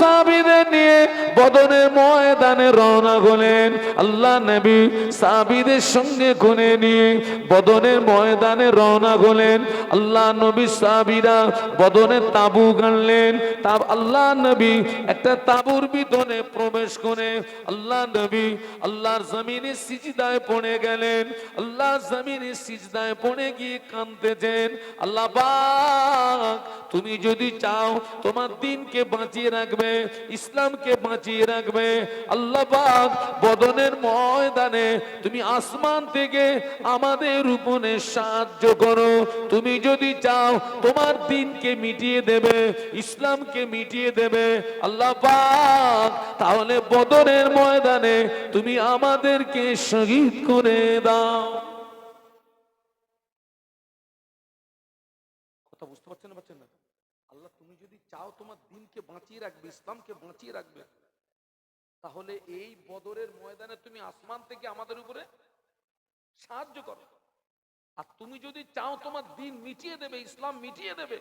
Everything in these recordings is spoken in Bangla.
সাবিদের নিয়ে বদনের ময়দানে রওনা হলেন। আল্লাহ নবী সাবিদের সঙ্গে কোনে নিয়ে বদনের ময়দানে রওনা হলেন। আল্লাহ নবী সাবিরা বদনের তাবু গানলেন। তাব আল্লাহ নবী একটা তাবুর ভিতরে প্রবেশ করে আল্লাহ নবী আল্লাহর জমিনে সিজদায় পড়ে গেলেন। আল্লাহ জমিনে সিজদায় পড়ে গিয়ে কাঁদতেছেন। আল্লাহ তুমি যদি চাও তোমার দিনকে বাঁচিয়ে রাখবে, ইসলামকে বাঁচিয়ে রাখবে। আল্লাহ পাক বদনের ময়দানে তুমি আসমান থেকে আমাদের উপরে সাহায্য করো। তুমি যদি চাও তোমার দিনকে মিটিয়ে দেবে, ইসলামকে মিটিয়ে দেবে, আল্লাহ পাক, তাহলে বদনের ময়দানে তুমি আমাদেরকে শহীদ করে দাও। বুঝতে পারছেন না আল্লাহ, তুমি যদি চাও তোমার দিনকে বাঁচিয়ে রাখবে, ইসলামকে বাঁচিয়ে রাখবে তাহলে এই বদরের ময়দানে তুমি আসমান থেকে আমাদের উপরে সাহায্য করো। আর তুমি যদি চাও তোমার দিন মিটিয়ে দেবে, ইসলাম মিটিয়ে দেবে,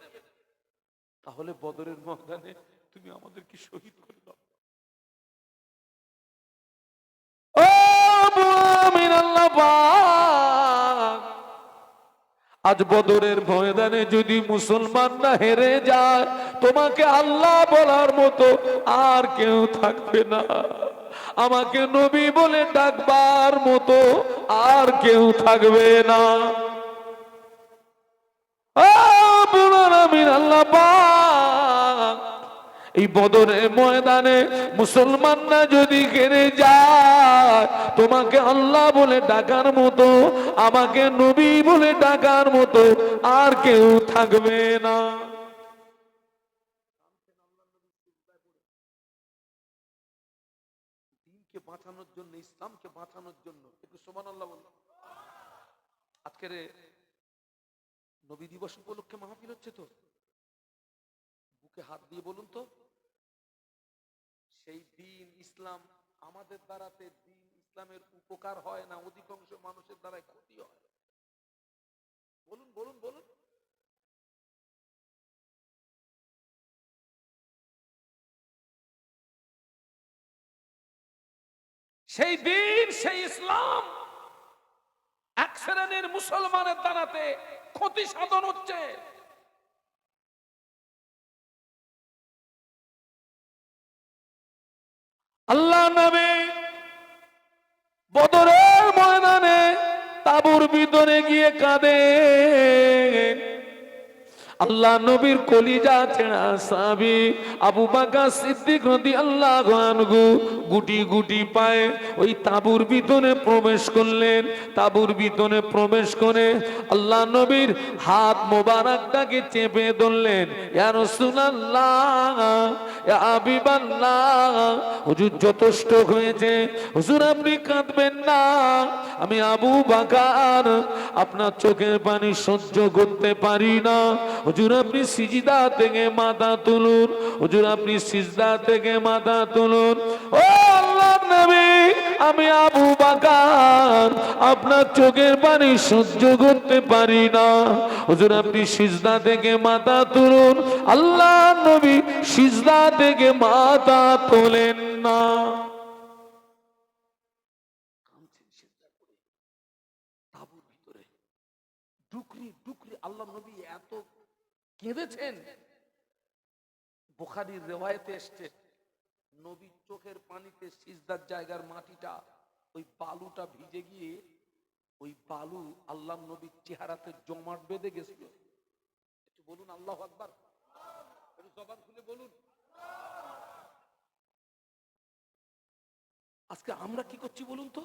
তাহলে বদরের ময়দানে তুমি আমাদেরকে শহীদ করে দাও। আল্লাহ আজ বদরের ময়দানে যদি মুসলমানরা হেরে যায়, তোমাকে আল্লাহ বলার মতো আর কেউ থাকবে না। আমাকে নবী বলে ডাকবার মতো আর কেউ থাকবে না। এই বদরের ময়দানে মুসলমানরা যদি ঘেরে যায়, তোমাকে আল্লাহ বলে ডাকার মতো, আমাকে নবী বলে ডাকার মতো আর কেউ থাকবে না। ইসলামকে বাঁচানোর জন্য, একটু আল্লাহ আজকের নবী দিবস উপলক্ষে মাহফিল হচ্ছে তো? বুকে হাত দিয়ে বলুন তো। সেই দিন ইসলাম আমাদের দ্বারাতে দিন ইসলামের উপকার হয় না, অধিকাংশ মানুষের দ্বারাই ক্ষতি হয়। বলুন বলুন বলুন। সেই দিন সেই ইসলাম এক শ্রেণির মুসলমানের দ্বারাতে ক্ষতি সাধন হচ্ছে। আল্লাহ নামে বদরের ময়দানে তাবুর ভিতরে গিয়ে কাঁদেন আল্লাহ নবীর কলিজা ছেড়া সাবি, আবু বাকা সিদ্দিক নদী আল্লাহ আনগু গুটি গুটি পায়ে ওই তাবুর ভিতরে প্রবেশ করলেন। তাবুর ভিতরে প্রবেশ করে আল্লাহ নবীর হাত মোবারকটাকে চেপে ধরলেন। ইয়া রাসূলুল্লাহ, ইয়া হুজুর যথেষ্ট হয়েছে। হুজুর, আপনি কাঁদবেন না। আমি আবু বাকার, আপনার চোখের পানি সহ্য করতে পারি না। হুজুর, আপনি সিজদা থেকে মাথা তুলুন। হুজুর, আপনি সিজদা থেকে মাথা তুলুন। ও আল্লাহ নবী, আমি আবু বাকার, আপনার চোখের পানি সহ্য করতে পারি না। হুজুর, আপনি সিজদা থেকে মাথা তুলুন। আল্লাহ নবী সিজদা থেকে মাথা তোলেন না তাবুর ভিতরে ডুকরি ডুকরি আল্লাহ নবী এত কেঁদেছেন? বুখারির রেওয়ায়তে এসছে, নবীর চোখের পানিতে সিজদার জায়গার মাটিটা, ওই বালুটা ভিজে গিয়ে, ওই বালু আল্লাহ নবীর চেহারাতে জমাট বেঁধে গেছিল। একটু বলুন, আল্লাহ আকবার। জবান খুলে বলুন। আজকে আমরা কি করছি বলুন তো?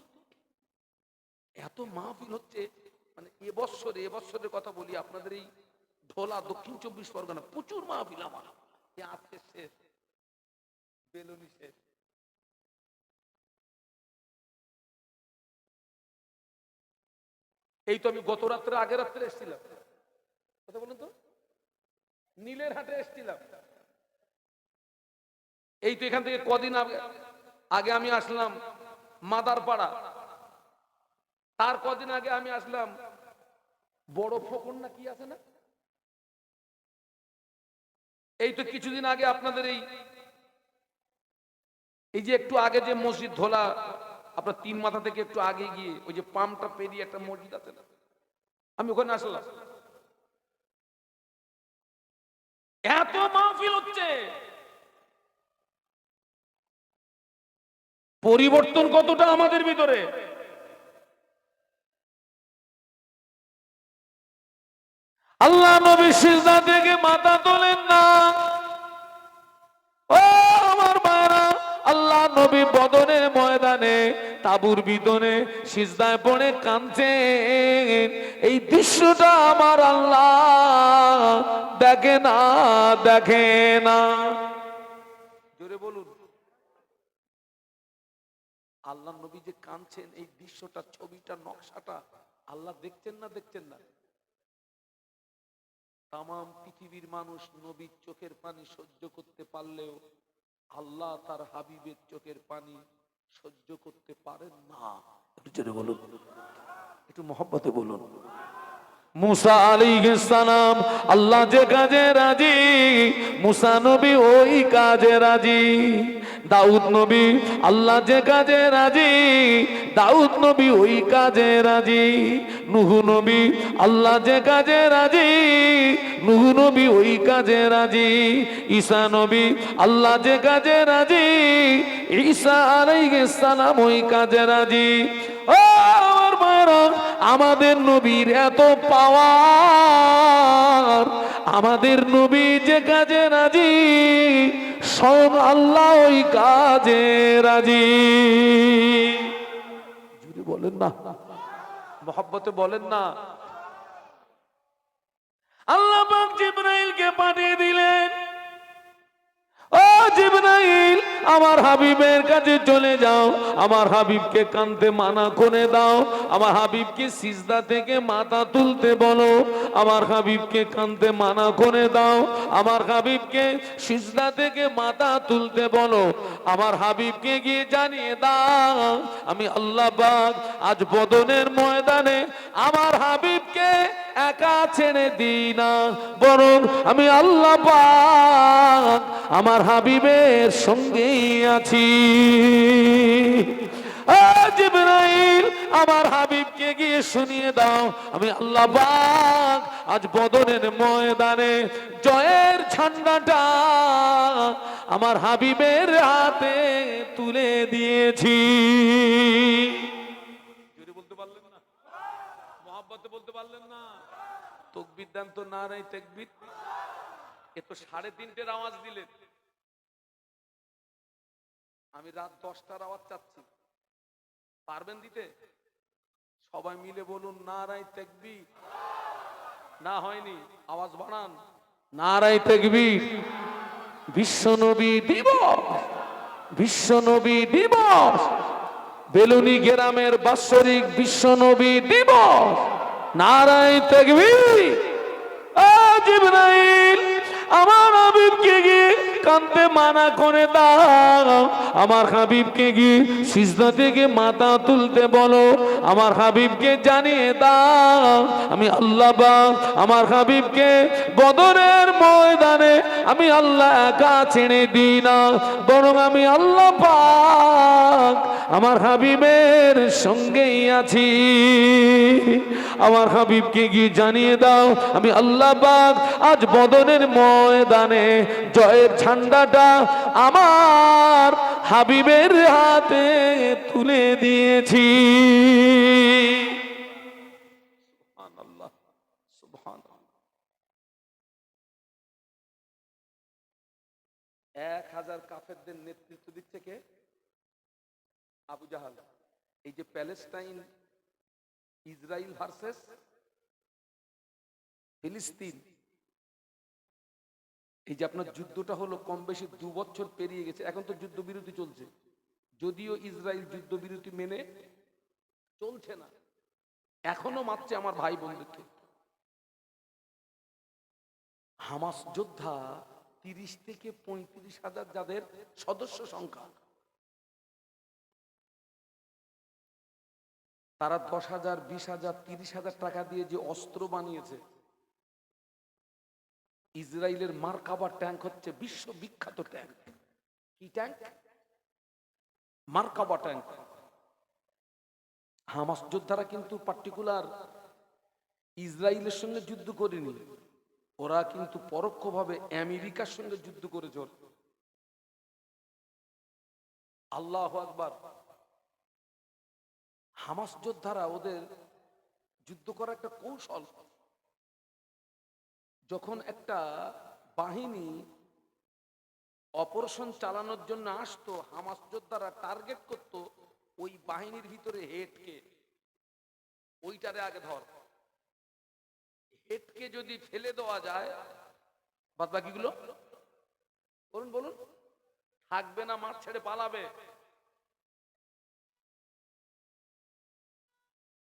এত মাহফিল হচ্ছে মানে এবছরে এবছরের কথা বলি, আপনাদের এই ঢোলা দক্ষিণ চব্বিশ পরগনা, প্রচুর মাহফিল আমার। আজকে শেষ। বেলুনি শেষ। এই তো আমি গত রাত্রে, আগের রাত্রে এসেছিলাম। কথা বলুন তো। নীলের হাটে এসেছিলাম। এই তো এখান থেকে কদিন আগে আগে আমি আসলাম মাদারপাড়া। তার কদিন আগে আমি আসলাম বড় ফকর না কি আছে না? এই তো কিছুদিন আগে আপনাদের এই এই যে একটু আগে যে মসজিদ ধোলা, আপনার তিন মাথা থেকে একটু আগে গিয়ে ওই যে পাম্পটা পেরিয়ে একটা মসজিদ আছে না? আমি ওখানে আসলাম। এত মাহফিল হচ্ছে। পরিবর্তন কতটা আমাদের ভিতরে? আল্লাহ নবী সিজদা থেকে মাথা তোলেন না। ও আমার মায়েরা, আল্লাহ নবী বদনের ময়দানে, তাবুর বিদনে সিজদায় পড়ে কাঁদছেন। এই দৃশ্যটা আমার আল্লাহ দেখে না দেখে না। জোরে বলুন। আল্লাহ নবী যে কাঁদছেন, এই দৃশ্যটা, ছবিটা, নকশাটা আল্লাহ দেখছেন না দেখছেন না? তাম পৃথিবীর মানুষ নবীর চোখের পানি সহ্য করতে পারলেও আল্লাহ তার হাবিবের চোখের পানি সহ্য করতে পারেন না। একটু জোরে বলুন। একটু মহব্বতে বলুন। মুসা আলাইহিস সালাম, আল্লাহ যে কাজে রাজি, মুসা নবী ওই কাজে রাজি, দাউদ নবী, আল্লাহ যে কাজে রাজি দাউদ নবী ওই কাজে রাজি, নুহু নবী আল্লাহ যে কাজে রাজি, নুহু নবী ওই কাজে রাজি, ঈসা নবী আল্লাহ যে কাজে রাজি, ঈসা আলাইহিস সালাম ওই কাজে রাজি। ও আমার মায়েরা, আমাদের নবীর এত পাওয়ার, আমাদের নবী যে কাজে রাজি, সব আল্লাহ ওই কাজে রাজি। বলেন না। মহব্বতে বলেন না। আল্লাহ জিব্রাইলকে পাঠিয়ে দিলেন। জিব্রাইল, আমার হাবিবের কাছে চলে যাও। আমার হাবিবকে কানতে মানা করে দাও। আমার হাবিবকে সিজদা থেকে মাথা তুলতে বলো। আমার হাবিবকে কানতে মানা করে দাও। আমার হাবিবকে সিজদা থেকে মাথা তুলতে বলো। আমার হাবিবকে গিয়ে জানিয়ে দাও, আমি আল্লাহ আজ বদনের ময়দানে আমার হাবিবকে একা ছেড়ে দিই না। বরং আমি আল্লাহ আমার হাবিবের সঙ্গেই আছি। আমার হাবিবকে গিয়ে শুনিয়ে দাও। আমি আল্লাহ আজ বদনের ময়দানে জয়ের ঝান্ডাটা আমার হাবিবের হাতে তুলে দিয়েছি জোরে বলতে পারলেন না মহাব্বতে বলতে পারলেন না তকবির দেন তো না নাই তকবির? এ তো সাড়ে তিনটের আওয়াজ দিলেন। আমি রাত দশটার আওয়াজ চাচ্ছি। পারবেন দিতে? সবাই মিলে বলুন, না রাই তেকবি না হয়নি, আওয়াজ বাড়ান। নারাই তেকবীর। বিশ্বনবী দিবস। বিশ্বনবী দিবস। বেলুনি গ্রামের বাৎসরিক বিশ্বনবী দিবস। নারাই তেকবীর আ জিবরাইল আমার গিয়ে কানতে মানা করে দাও। আমার হাবিবকে গিয়ে সিজদা থেকে মাথা তুলতে বলো। আমার হাবিবকে জানিয়ে দাও, আমি আল্লাহ আমার হাবিবকে বদরের ময়দানে আমি আল্লাহ একা ছেড়ে দিই না। বরং আমি আল্লাহ পাক আমার হাবিবের সঙ্গেই আছি। আমার হাবিবকে গিয়ে জানিয়ে দাও, আমি আল্লাহ পাক আজ বদনের ময়দানে জয়ের ঝান্ডাটা আমার হাবিবের হাতে তুলে দিয়েছি। এক হাজার কাফেরদের নেতৃত্ব দিচ্ছে কে? আবু জাহাল। এই যে প্যালেস্টাইন ইসরায়েল ভার্সেস, ফিলিস্তিন এই যে আপনার যুদ্ধটা হলো কম বেশি দু বছর পেরিয়ে গেছে, এখন তো যুদ্ধবিরতি চলছে। যদিও ইসরায়েল যুদ্ধবিরতি মেনে চলছে না, এখনও মারছে আমার ভাই বোনদেরকে। হামাস যোদ্ধা তিরিশ থেকে পঁয়ত্রিশ হাজার যাদের সদস্য সংখ্যা, তারা দশ হাজার, বিশ হাজার, তিরিশ হাজার টাকা দিয়ে যে অস্ত্র বানিয়েছে ইসরায়েলের মার্কাবার ট্যাঙ্ক হচ্ছে বিশ্ব বিখ্যাত ট্যাঙ্ক। কি ট্যাঙ্ক? মার্কাবা ট্যাঙ্ক। হামাস যোদ্ধারা কিন্তু পার্টিকুলার ইসরায়েলের সঙ্গে যুদ্ধ করেনি। ওরা কিন্তু পরোক্ষভাবে আমেরিকার সঙ্গে যুদ্ধ করে ওরা। আল্লাহ আকবার। হামাস যোদ্ধারা ওদের যুদ্ধ করার একটা কৌশল যখন একটা বাহিনী অপারেশন চালানোর জন্য আসতো, হামাস যোদ্ধারা টার্গেট করত, ওই বাহিনীর ভিতরে হেডকে। ওইটারে আগে ধর। হেডকে যদি ফেলে দেওয়া যায় বাদ বাকিগুলো বলুন বলুন। থাকবে না, মাঠ ছেড়ে পালাবে।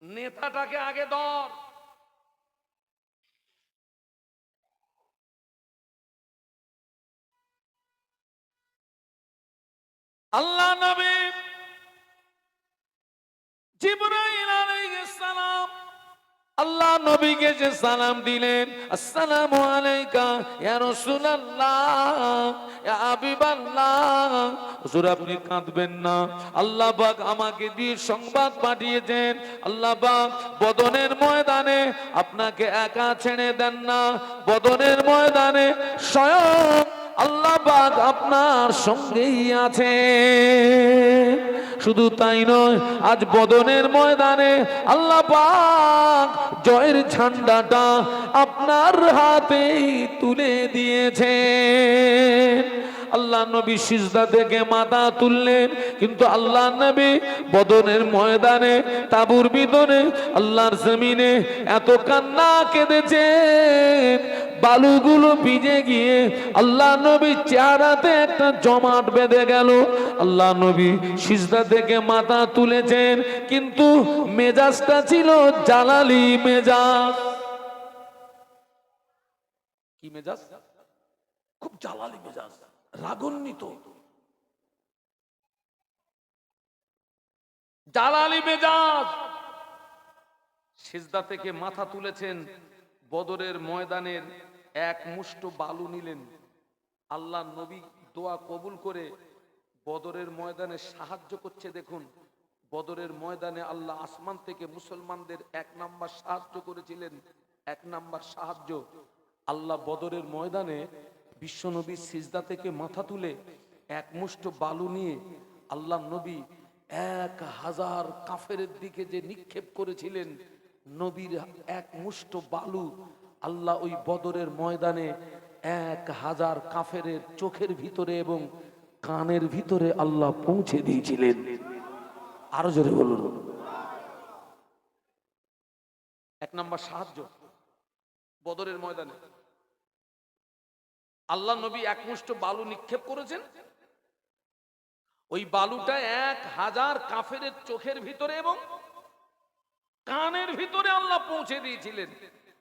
নেতাটাকে আগে ধর। আল্লাহ নবী আলাইহিস সালাম, আল্লাহ নবীকে যে সালাম দিলেন, আসসালামু আলাইকা ইয়া রাসূলুল্লাহ, ইয়া হাবিবাল্লাহ। হুজুর, আপনি কাঁদবেন না। আল্লাহ পাক আমাকে দিয়ে সংবাদ পাঠিয়েছেন। আল্লাহ পাক বদনের ময়দানে আপনাকে একা ছেড়ে দেন না। বদনের ময়দানে স্বয়ং আল্লাহ আপনার সঙ্গেই আছে। শুধু তাই নয়, আজ বদনের ময়দানে আল্লাহ জয়ের ঝান্ডাটা আপনার হাতেই তুলে দিয়েছে আল্লাহ নবী সিজদা থেকে মাথা তুললেন। কিন্তু আল্লাহ নবী বদনের ময়দানে, তাবুর বিদনে, আল্লাহর জমিনে এত কান্না কেঁদেছেন। বালুগুলো ভিজে গিয়ে আল্লাহ নবী চেহারাতে একটা জমাট বেঁধে গেল। আল্লাহ নবী সিজদা থেকে মাথা তুলেছেন, কিন্তু মেজাজটা ছিল জালালি মেজাজ। কি মেজাজ? খুব জালালি মেজাজ। রাগান্বিত। জালালি মেজাজ। সেজদা থেকে মাথা তুলেছেন, বদরের ময়দানের এক মুষ্ট বালু নিলেন। আল্লাহ নবী দোয়া কবুল করে বদরের ময়দানে সাহায্য করছে, দেখুন। বদরের ময়দানে আল্লাহ আসমান থেকে মুসলমানদের এক নাম্বার সাহায্য করেছিলেন। এক নাম্বার সাহায্য আল্লাহ বদরের ময়দানে বিশ্বনবীর সিজদা থেকে মাথা তুলে এক মুষ্ট বালু নিয়ে আল্লাহ নবী এক হাজার কাফের দিকে যে নিক্ষেপ করেছিলেন, নবীর এক মুষ্ট বালু আল্লাহ ওই বদরের ময়দানে এক হাজার কাফের চোখের ভিতরে এবং কানের ভিতরে আল্লাহ পৌঁছে দিয়েছিলেন। আরও জোরে বলুন। এক নম্বর সাহায্য বদরের ময়দানে। আল্লাহ নবী একমুষ্ট বালু নিক্ষেপ করেছেন। ওই বালুটা এক হাজার কাফের চোখের ভিতরে এবং কানের ভিতরে আল্লাহ পৌঁছে দিয়েছিলেন।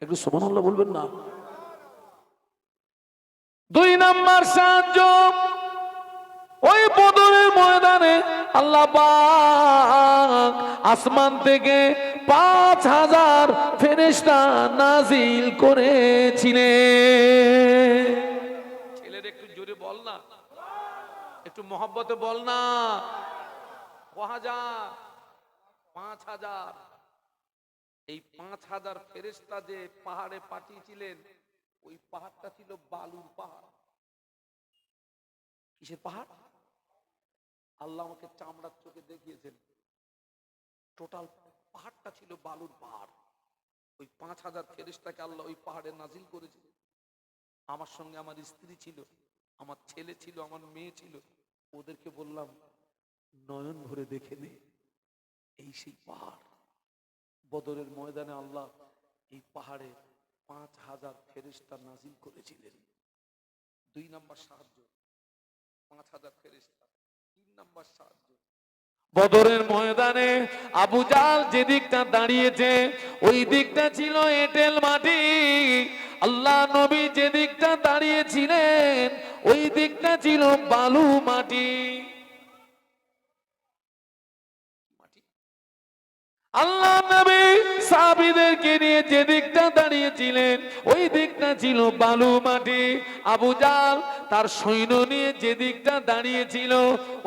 একটু সমান আল্লাহ বলবেন না? দুই নাম্বার সাহায্য ওই বদরের ময়দানে আল্লাহ পাক আসমান থেকে পাঁচ হাজার ফেরেশতা নাজিল করেছিলেন ছেলের একটু জোরে বল না একটু মহব্বতে বল না। ক হাজার পাঁচ হাজার এই পাঁচ হাজার ফেরেস্তা যে পাহাড়ে পাঠিয়েছিলেন, ওই পাহাড়টা ছিল বালুর পাহাড়। কিসের পাহাড়? আল্লাহ আমাকে চামড়ার চোখে দেখিয়েছেন। টোটাল পাহাড়টা ছিল বালুর পাহাড়। ওই পাঁচ হাজার ফেরেস্তাকে আল্লাহ ওই পাহাড়ে নাজিল করেছিলেন। আমার সঙ্গে আমার স্ত্রী ছিল। আমার ছেলে ছিল, আমার মেয়ে ছিল, ওদেরকে বললাম, নয়ন ভরে দেখে নে, এই সেই পাহাড়। বদরের ময়দানে আল্লাহ এই পাহাড়ে পাঁচ হাজার ফেরিস্তা নাজিল করেছিলেন। দুই নাম্বার সাহায্য, পাঁচ হাজার ফেরিস্তা তিন নাম্বার সাহায্য। বদরের ময়দানে আবু জাল যে দিকটা দাঁড়িয়েছে, ওই দিকটা ছিল এঁটেল মাটি। আল্লাহ নবী যে দিকটা দাঁড়িয়েছিলেন ওই দিকটা ছিল বালু মাটি। আল্লাহ নবী সাহাবীদেরকে নিয়ে যে দিকটা দাঁড়িয়েছিলেন, ওই দিকটা ছিল বালু মাটি। আবু জাল তার সৈন্য নিয়ে যে দিকটা দাঁড়িয়েছিল,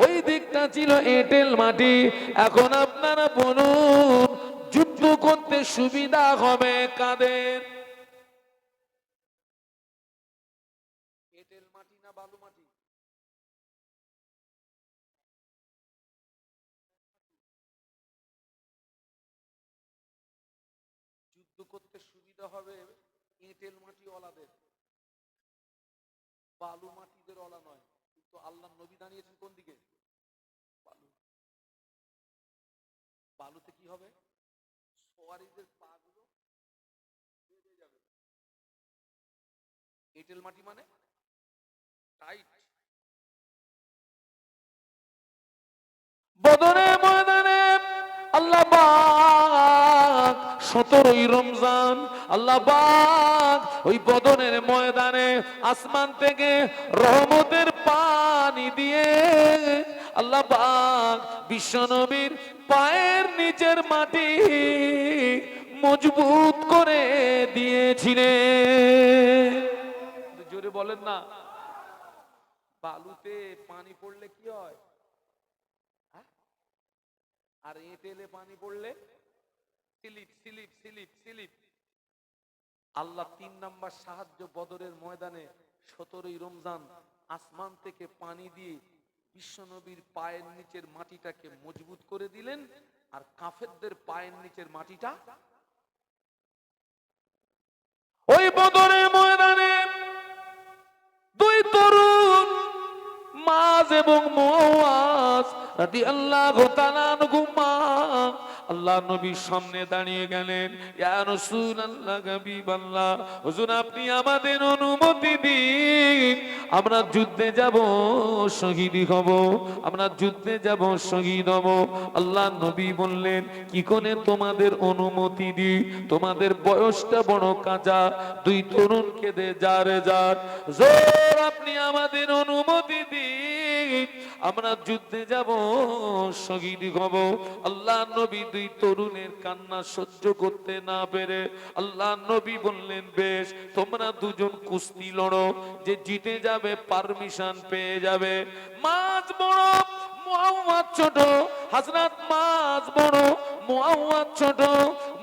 ওই দিকটা ছিল এঁটেল মাটি। এখন আপনারা বলুন, যুদ্ধ করতে সুবিধা হবে কাদের? যুদ্ধ করতে সুবিধা হবে এঁটেল মাটি ওলাদের বালু মাটিদের ওলা নয়, কিন্তু আল্লাহ নবী দাঁড়িয়েছেন কোন দিকে? বালু। বালুতে কি হবে? সোয়ারিদের বেঁধে যাবে। এঁটেল মাটি মানে টাইট। ময়দানে আল্লাহ সতেরোই রমজান, আল্লাহ ওই বদনের ময়দানে আসমান থেকে রহমতের পানি দিয়ে আল্লাহ বিশ্বনবীর পায়ের নিচের মাটি মজবুত করে দিয়েছিলেন। জোরে বলেন না। বালুতে পানি পড়লে কি হ্যাঁ? আর এঁটেলে পানি পড়লে? আল্লাহ তিন নাম্বার সাহায্য বদরের ময়দানে সতেরোই রমজান আসমান থেকে পানি দিয়ে বিশ্বনবীর পায়ের নিচের মাটিটাকে মজবুত করে দিলেন, আর কাফেরদের পায়ের নিচের মাটিটা ওই বদরের ময়দানে দুই তরুণ মাজ এবং মুআজ রাদিয়াল্লাহু তাআলা আনহুমা আল্লাহ নবীর সামনে দাঁড়িয়ে গেলেন, ইয়া হুজুর, আপনি আমাদের অনুমতি দিন। আমরা যুদ্ধে যাব, শহীদ হব। আমরা যুদ্ধে যাব, শহীদ হব। আল্লাহ নবী বললেন, কি করে তোমাদের অনুমতি দি তোমাদের বয়সটা বড় কাঁচা। দুই তরুণ কেঁদে যারে যার। জোর, আপনি আমাদের অনুমতি দিন। আমরা যুদ্ধে যাব, শহীদ হব। আল্লাহ নবী দুই তরুণের কান্না সহ্য করতে না পেরে আল্লাহ নবী বললেন, বেশ, তোমরা দুজন কুস্তি লড়ো, যে জিতে যাবে পারমিশন পেয়ে যাবে। মাছ বড়, মুআওয়াজ ছোট হাজরাত মাছ বড়, মুআওয়াজ ছোট,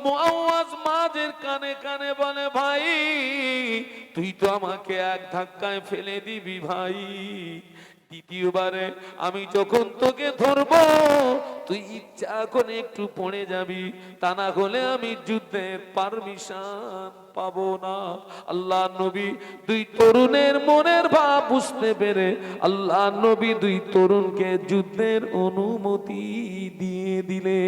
মুআওয়াজ মাঝের কানে কানে বলে, ভাই, তুই তো আমাকে এক ধাক্কায় ফেলে দিবি, ভাই। দ্বিতীয়বারে আমি যখন তোকে ধরবো তুই ইচ্ছা করে একটু পড়ে যাবি। তা না হলে আমি যুদ্ধের পারমিশন পাবো না। আল্লাহ নবী দুই তরুণের মনের ভাব বুঝতে পেরে আল্লাহ নবী দুই তরুণকে যুদ্ধের অনুমতি দিয়ে দিলে।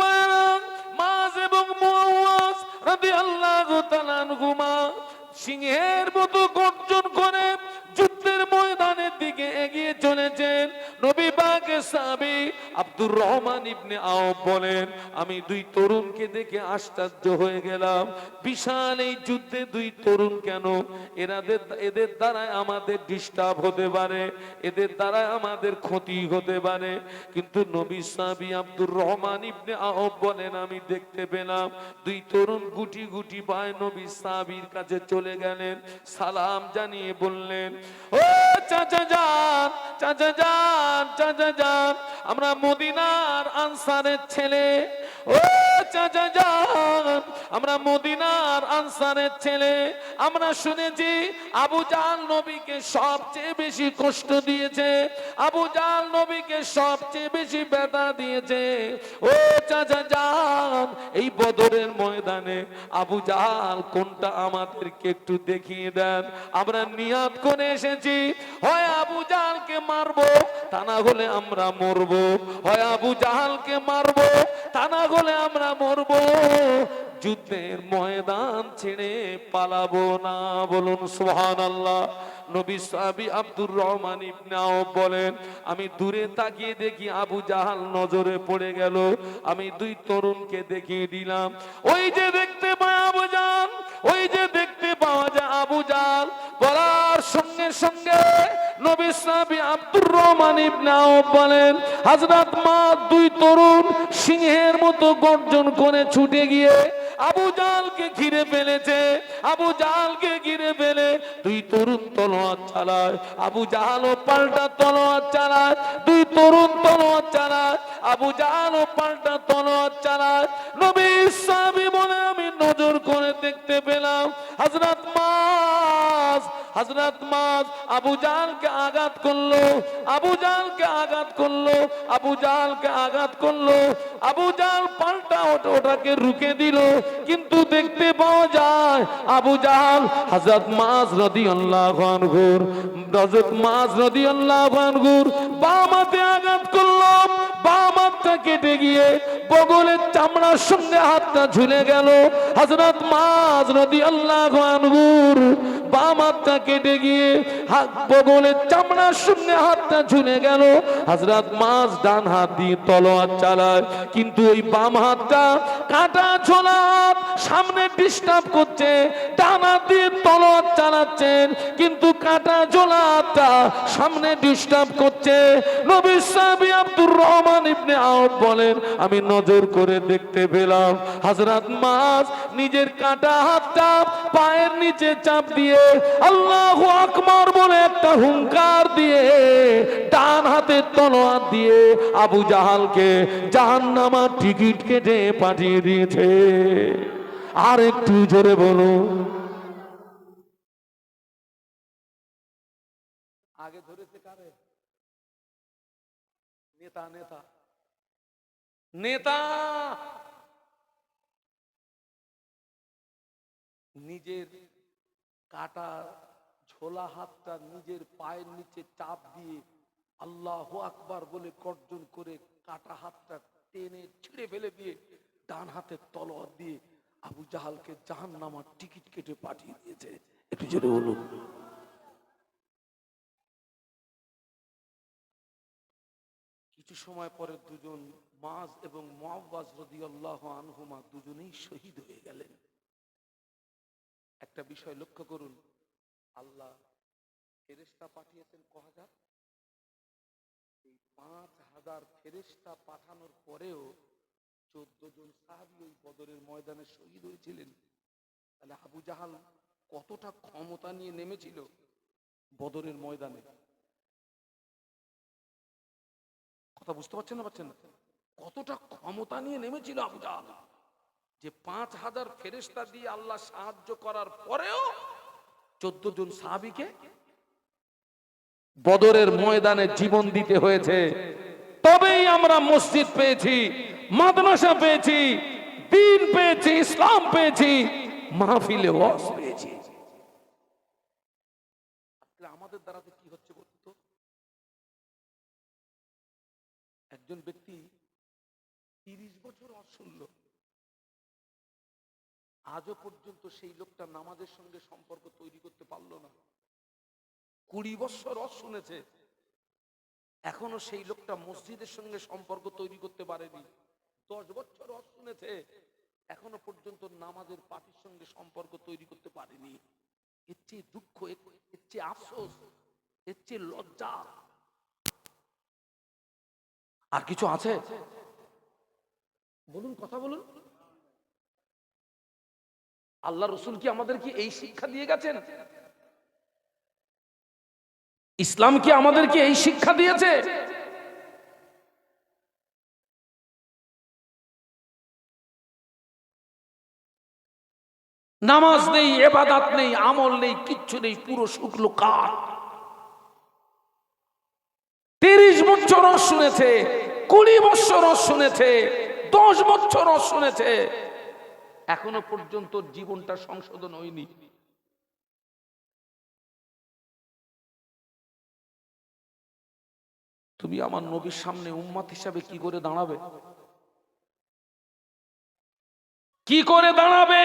মায়েরা, মাছ এবং মুআওয়াজ রাদিয়াল্লাহু তাআলা আনহুমা সিংহের মতো গর্জন করে যুদ্ধের ময়দানের দিকে এগিয়ে চলেছেন নবী পাকের সাহাবী আব্দুর রহমান ইবনে আওফ বলেন, আমি দুই তরুণকে দেখে আশ্চর্য হয়ে গেলাম। বিশাল এই যুদ্ধে দুই তরুণ কেন? এরাদের এদের দ্বারা আমাদের ডিস্টার্ব হতে পারে, এদের দ্বারা আমাদের ক্ষতি হতে পারে। কিন্তু নবী সাহাবী আব্দুর রহমান ইবনে আওফ বলেন, আমি দেখতে পেলাম দুই তরুণ গুটি গুটি পায় নবী সাহাবীর কাছে চলে গেলেন, সালাম জানিয়ে বললেন ও চাচা চাচা আমরা মদিনার আনসারের ছেলে। ও চাচা যান আমরা মদিনার আনসারের ছেলে। আমরা শুনেছি আবু জাল নবীকে সবচেয়ে বেশি কষ্ট দিয়েছে। আবু জাল নবীকে সবচেয়ে বেশি ব্যথা দিয়েছে। ও চাচা যান এই বদরের ময়দানে আবু জাল কোনটা আমাদেরকে একটু দেখিয়ে দেন। আমরা নিয়াত করে এসেছি, হয় আবু জালকে মারবো, তা না হলে আমরা মরবো। হয় আবু জাহালকে মারবো, তা না হলে আমরা মরবো। যুদ্ধের ময়দান ছেড়ে পালাবো না। বলুন সুহান আল্লাহ নবী সাহাবী আব্দুর রহমান ইবনে আওফ বলেন, আমি দূরে তাকিয়ে দেখি আবু জাহাল নজরে পড়ে গেল। আমি দুই তরুণকে দেখিয়ে দিলাম, ওই যে দেখতে পাই আবু জাহাল, ওই যে দেখতে পাওয়া যায় আবু জাহাল। বলার সঙ্গে সঙ্গে নবী সাহাবী আব্দুর রহমান ইবনে আউফ বলেন, হযরত মা দুই তরুণ সিংহের মতো গর্জন করে ছুটে গিয়ে আবু জালকে ঘিরে ফেলেছে, আবু জালকে ঘিরে ফেলে। দুই তরুণ তলোয়ার চালায়, আবু জাহালও পাল্টা তলোয়ার চালায়, দুই তরুণ তলোয়ার চালায়, আবু জাহালও পাল্টা তলোয়ার চালায়। নবী সাহাবী বলে আমি নজর করে দেখতে পেলাম, হযরত মাস হযরত মাস আবু জালকে আঘাত করল, আবু জালকে আঘাত করল, আবু জালকে আঘাত করল। আবু জাহাল পাল্টা ওটা- ওটাকে রুকে দিল। কিন্তু দেখতে পাওয়া যায়, আবু জাহাল হযরত মাস রাদিয়াল্লাহু আনহুর হযরত মাস রাদিয়াল্লাহু আনহুর বাম হাতে আঘাত করল। বাম হাতটা কেটে গিয়ে বগলের চামড়ার সঙ্গে হাতটা ঝুলে গেল। হযরত মাস রাদিয়াল্লাহু আনহুর বাম হাতটা কেটে গিয়ে হাত বগলের চামড়ার সঙ্গে হাতটা ঝুলে গেল। হযরত মাস ডান হাত দিয়ে তলোয়ার চালায়, কিন্তু ওই বাম হাতটা কাটা ছোলা সামনে ডিস্টার্ব করছে, ডান দিয়ে তলোয়ার চালাচ্ছেন, কিন্তু কাটা ঝোলা সামনে ডিস্টার্ব করছে। নবী সাহাবী আব্দুর রহমান ইবনে আউফ বলেন, আমি নজর করে দেখতে পেলাম, হযরত মাছ নিজের কাটা হাতটা পায়ের নিচে চাপ দিয়ে আল্লাহু আকবার বলে একটা হুঙ্কার দিয়ে, ডান হাতের তলোয়ার দিয়ে আবু জাহালকে জাহান্নামার টিকিট কেটে পাঠিয়ে দিয়েছে। আর একটু জোরে বলুন। আগে ধরেছে কারে? নেতা নেতা। নেতা! নিজের কাটা ঝোলা হাতটা নিজের পায়ের নিচে চাপ দিয়ে আল্লাহ আকবার বলে গর্জন করে কাটা হাতটা টেনে ছিঁড়ে ফেলে দিয়ে ডান হাতের তলোয়ার দিয়ে আবু জাহালকে জাহান নামার টিকিট কেটে পাঠিয়ে দিয়েছে। একটু জোরে বলুন। কিছু সময় পরে দুজন মাজ এবং মুআওয়াজ রাদিয়াল্লাহু আনহুমা দুজনেই শহীদ হয়ে গেলেন। একটা বিষয় লক্ষ্য করুন। আল্লাহ ফেরেশতা পাঠিয়েছেন ক হাজার এই পাঁচ হাজার ফেরেশতা পাঠানোর পরেও চোদ্দ জন সাহাবি ওই বদরের ময়দানে শহীদ হয়েছিলেন। তাহলে আবু জাহাল কতটা ক্ষমতা নিয়ে নেমেছিল বদরের ময়দানে? কথা বুঝতে পারছেন না পারছেন না কতটা ক্ষমতা নিয়ে নেমেছিল আবু জাহাল? যে পাঁচ হাজার ফেরেস্তা দিয়ে আল্লাহ সাহায্য করার পরেও চোদ্দ জন সাহাবিকে বদরের ময়দানে জীবন দিতে হয়েছে। তবেই আমরা মসজিদ পেয়েছি, মাদ্রাসা পেয়েছি, দিন পেয়েছি, ইসলাম পেয়েছি, মাহফিলে ওয়াজ পেয়েছি। আমাদের দ্বারাতে কি হচ্ছে বলুন তো? একজন ব্যক্তি তিরিশ বছর অশুনল আজও পর্যন্ত সেই লোকটা নামাজের সঙ্গে সম্পর্ক তৈরি করতে পারল না। কুড়ি বছর অস শুনেছে। এখনও সেই লোকটা মসজিদের সঙ্গে সম্পর্ক তৈরি করতে পারেনি। দশ বছর অস শুনেছে। এখনও পর্যন্ত নামাজের পার্টির সঙ্গে সম্পর্ক তৈরি করতে পারেনি। এর চেয়ে দুঃখ, এর চেয়ে আফসোস, এর চেয়ে লজ্জা। আর কিছু আছে? বলুন, কথা বলুন। আল্লাহ রসুল কি আমাদের কি এই শিক্ষা দিয়ে গেছেন? ইসলাম কি আমাদেরকে এই শিক্ষা দিয়েছে? নামাজ নেই, এবাদাত নেই, আমল নেই, কিচ্ছু নেই, পুরো শুক্লো কাঠ। তিরিশ বছর শুনেছে, কুড়ি বছর শুনেছে, দশ বছর শুনেছে। এখনও পর্যন্ত জীবনটা সংশোধন হয়নি। তুমি আমার নবীর সামনে উম্মাত হিসাবে কি করে দাঁড়াবে? কি করে দাঁড়াবে?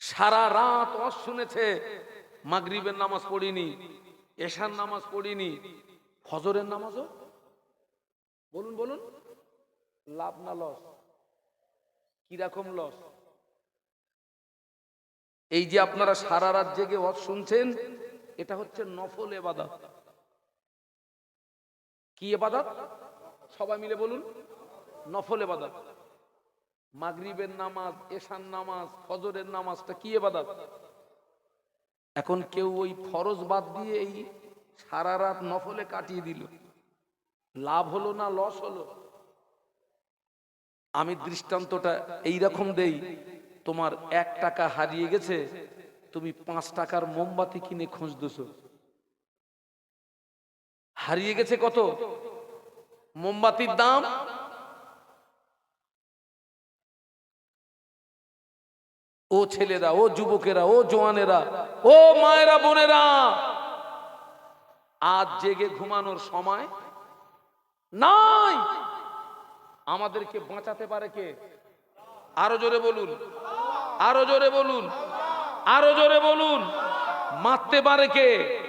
সারা রাত অস শুনেছে, মাগরিবের নামাজ পড়িনি, এশার নামাজ পড়িনি, ফজরের নামাজও? বলুন বলুন। লাভ না লস? কীরকম লস? এই যে আপনারা সারা রাত জেগে ওয়াজ শুনছেন, এটা হচ্ছে নফল এবাদত। কি এবাদত? সবাই মিলে বলুন, নফল এবাদত। মাগরিবের নামাজ এশান নামাজ, ফজরের নামাজটা কি এবাদত? এখন কেউ ওই ফরজ বাদ দিয়ে এই সারা রাত নফলে কাটিয়ে দিল। লাভ হলো না লস হলো? আমি দৃষ্টান্তটা এই রকম দেই, তোমার এক টাকা হারিয়ে গেছে, তুমি পাঁচ টাকার মোমবাতি কিনে খুঁজতেছ হারিয়ে গেছে কত? মোমবাতির দাম? ও ছেলেরা, ও যুবকেরা, ও জোয়ানেরা, ও মায়েরা, বোনেরা, আজ জেগে ঘুমানোর সময় নাই। আমাদেরকে বাঁচাতে পারে কে? আরও জোরে বলুন। আরও জোরে বলুন। আরও জোরে বলুন। মারতে পারে কে?